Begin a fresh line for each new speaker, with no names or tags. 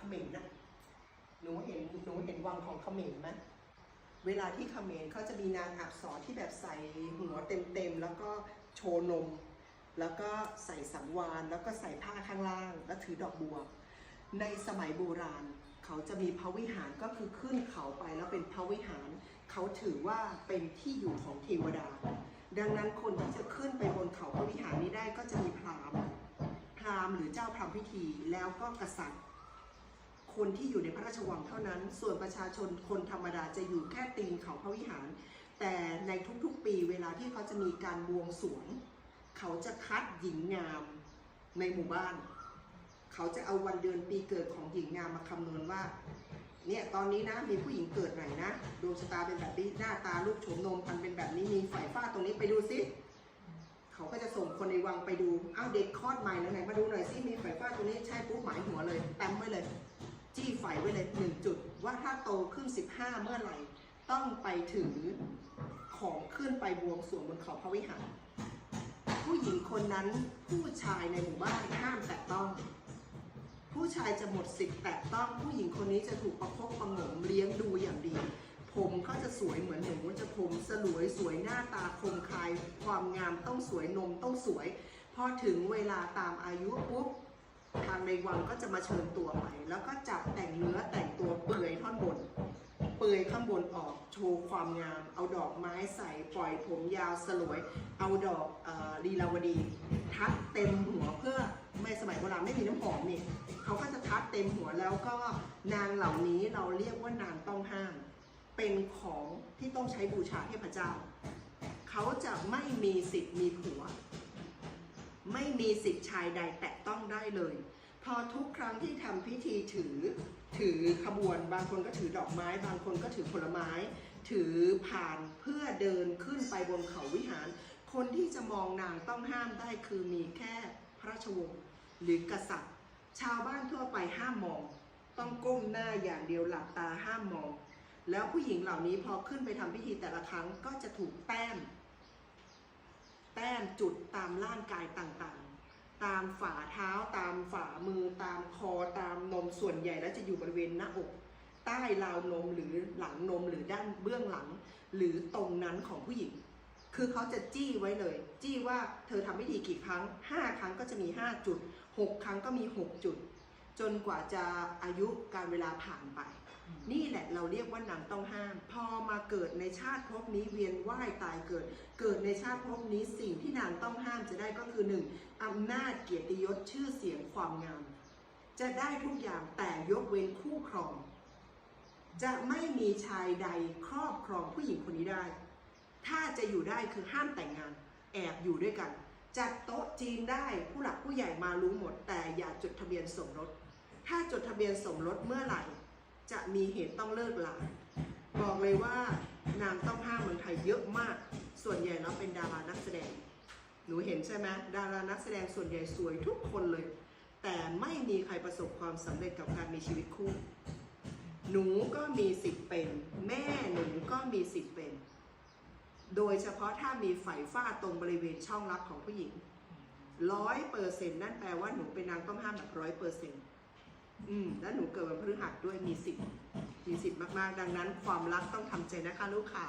เขมรนะหนูเห็นหนูเห็นวังของเขมรไหมเวลาที่เขมรเขาจะมีนางอักษรที่แบบใส่หัวเต็มๆแล้วก็โชว์นม แล้วก็ใส่สังวานแล้วก็ใส่ผ้าข้างล่าง แล้วถือดอกบัว ในสมัยโบราณเขาจะมีพระวิหารก็คือขึ้นเขาไปแล้วเป็นพระวิหาร เขาถือว่าเป็นที่อยู่ของเทวดา ดังนั้นคนที่จะขึ้นไปบนเขาพระวิหารนี้ได้ก็จะมีพราหมณ์พราหมณ์หรือเจ้าพราหมณ์พิธีแล้วก็กษัตริย์ คนที่อยู่ในพระราชวังเท่านั้น ส่วนประชาชนคนธรรมดาจะอยู่แค่ตีนเขาพระวิหาร แต่ในทุกๆปีเวลาที่เขาจะมีการบวงสรวง เขาจะคัดหญิงงามในหมู่บ้าน เขาจะเอาวันเดือนปีเกิดของหญิงงามมาคำนวณว่าเนี่ยตอนนี้นะมีผู้หญิงเกิดไหนนะดวงชะตาเป็นแบบนี้หน้าตาลูกโฉมนมพันเป็นแบบนี้มีฝ่ายฟ้าตรงนี้ไปดูซิเขาก็จะส่งคนในวังไปดูอ้าวเด็กคลอดใหม่แล้วไหนมาดูหน่อยซิมีฝ่ายฟ้าตรงนี้ใช่ปุ๊บหมายหัวเลยแต้มไว้เลย จี้ไฟไว้เลยหนึ่งจุด ว่าถ้าโตขึ้น 15 เมื่อไหร่ ต้องไปถือของขึ้นไปบวงสรวงบนเขาพระวิหาร ผู้หญิงคนนั้นผู้ชายในหมู่บ้านห้ามแตะต้อง ผู้ชายจะหมดสิทธิ์แตะต้องผู้หญิงคนนี้จะถูกประคบประหงมเลี้ยงดูอย่างดี ผมก็จะสวยเหมือนหนูจะผมสลวยสวยหน้าตาคมคาย ความงามต้องสวยนมต้องสวย พอถึงเวลาตามอายุปุ๊บ ทางในวังก็จะมาเชิญตัวไป แล้วก็จับแต่งเนื้อแต่งตัวเปลือยท่อนบน เปลือยข้างบนออกโชว์ความงาม เอาดอกไม้ใส่ปล่อยผมยาวสลวย เอาดอกอลีลาวดี ทัดเต็มหัวเพื่อไม่สมัยโบราณไม่มีน้ำหอมนี่เขาก็จะทัดเต็มหัวแล้วก็นางเหล่านี้เราเรียกว่านางต้องห้าม เป็นของที่ต้องใช้บูชาเทพเจ้า เขาจะไม่มีสิทธิ์มีผัว ไม่มีสิทธิ์ชายใดแตะต้องได้เลย พอทุกครั้งที่ทำพิธีถือถือขบวน บางคนก็ถือดอกไม้ บางคนก็ถือผลไม้ ถือผ่านเพื่อเดินขึ้นไปบนเขาวิหาร คนที่จะมองนางต้องห้ามได้คือมีแค่พระราชวงศ์หรือกษัตริย์ ชาวบ้านทั่วไปห้ามมอง ต้องก้มหน้าอย่างเดียวหลับตาห้ามมอง แล้วผู้หญิงเหล่านี้พอขึ้นไปทำพิธีแต่ละครั้งก็จะถูกแต้ม ต้มจุดตามร่างกายต่างๆ ตามฝ่าเท้าตามฝ่ามือตามคอตามนมส่วนใหญ่แล้วจะอยู่บริเวณหน้าอก ใต้ราวนมหรือหลังนมหรือด้านเบื้องหลัง หรือตรงนั้นของผู้หญิง คือเขาจะจี้ไว้เลย จี้ว่าเธอทำพิธีกี่ครั้ง 5 ครั้งก็จะมี 5 จุด 6 ครั้งก็มี 6 จุด จนกว่าจะอายุการเวลาผ่านไป นี่แหละเราเรียกว่านางต้องห้าม พอมาเกิดในชาติภพนี้เวียนว่ายตายเกิด เกิดในชาติภพนี้สิ่งที่นางต้องห้ามจะได้ก็คือหนึ่งอำนาจเกียรติยศชื่อเสียงความงาม จะได้ทุกอย่างแต่ยกเว้นคู่ครอง จะไม่มีชายใดครอบครองผู้หญิงคนนี้ได้ ถ้าจะอยู่ได้คือห้ามแต่งงาน แอบอยู่ด้วยกันจัดโต๊ะจีนได้ผู้หลักผู้ใหญ่มารู้หมด แต่อย่าจดทะเบียนสมรส ถ้าจดทะเบียนสมรสเมื่อไหร่ จะมีเหตุต้องเลิกลาบอกเลยว่านางต้องห้ามเมืองไทยเยอะมาก ส่วนใหญ่แล้วเป็นดารานักแสดง หนูเห็นใช่ไหมดารานักแสดงส่วนใหญ่สวยทุกคนเลย แต่ไม่มีใครประสบความสำเร็จกับการมีชีวิตคู่ หนูก็มีสิทธิ์เป็น แม่หนูก็มีสิทธิ์เป็น โดยเฉพาะถ้ามีไฝฟ้าตรงบริเวณช่องลับของผู้หญิงร้อยเปอร์เซ็นต์นั่นแปลว่าหนูเป็นนางต้องห้ามแบบร้อยเปอร์เซ็นต์ อืมและหนูเกิดวันพฤหัสด้วยมีสิทธิ์มีสิทธิ์มากๆ ดังนั้นความรักต้องทำใจนะคะลูกค้า